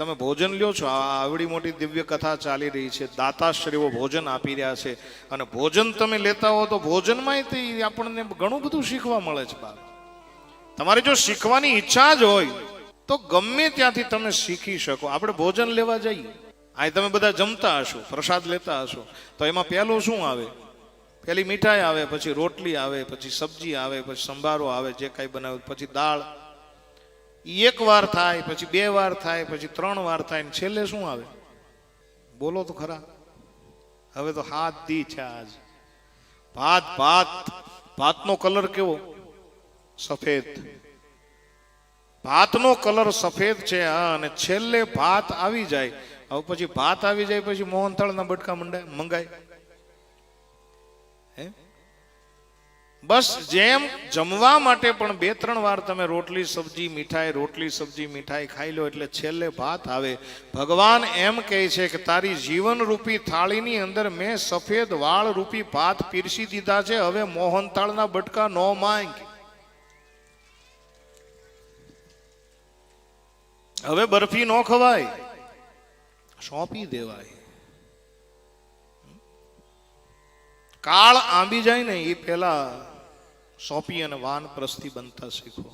તમે ભોજન લ્યો છો. આ આવડી મોટી દિવ્ય કથા ચાલી રહી છે. દાતાશ્રીઓ ભોજન આપી રહ્યા છે. અને ભોજન તમે લેતા હો તો ભોજનમાં તે આપણને ઘણું બધું શીખવા મળે છે, બાપ. તમારે જો શીખવાની ઈચ્છા જ હોય, તો ગમે ત્યાંથી તમે શીખી શકો. આપણે ભોજન લેવા જઈએ. અહીં તમે બધા જમતા હશો, પ્રસાદ લેતા હશો. તો એમાં પહેલું શું આવે? પહેલી મીઠાઈ આવે, પછી રોટલી આવે, પછી સબ્જી આવે, પછી સંભારો આવે, જે કાંઈ બનાવ્યું પછી દાળ. એક વાર થાય, પછી બે વાર થાય, પછી ત્રણ વાર થાય, ને છેલ્લે શું આવે? બોલો તો ખરા. હવે તો હાથ દી છે આજ. ભાત ભાત. ભાતનો કલર કેવો? સફેદ. ભાતનો કલર સફેદ છે, હા, અને છેલ્લે ભાત આવી જાય. હવે પછી ભાત આવી જાય, પછી મોહનથાળના બટકા મંડાય મંગાય. હે? બસ જેમ જમવા માટે પણ બે, ત્રણ વાર તમે રોટલી, સબ્જી, મીઠાઈ, રોટલી, સબ્જી, મીઠાઈ ખાઈ લો એટલે છેલ્લે ભાત આવે. ભગવાન એમ કહે છે કે તારી જીવન રૂપી થાળીની અંદર મેં સફેદ વાળ રૂપી ભાત પીરસી દીધા છે, હવે મોહનતાળના બટકા નો માંગ. હવે બરફી નો ખવાય. સોંપી દેવાય. કાળ આંબી જાય ને એ પેલા સોંપી અને વાન પ્રસ્થી બનતા શીખો.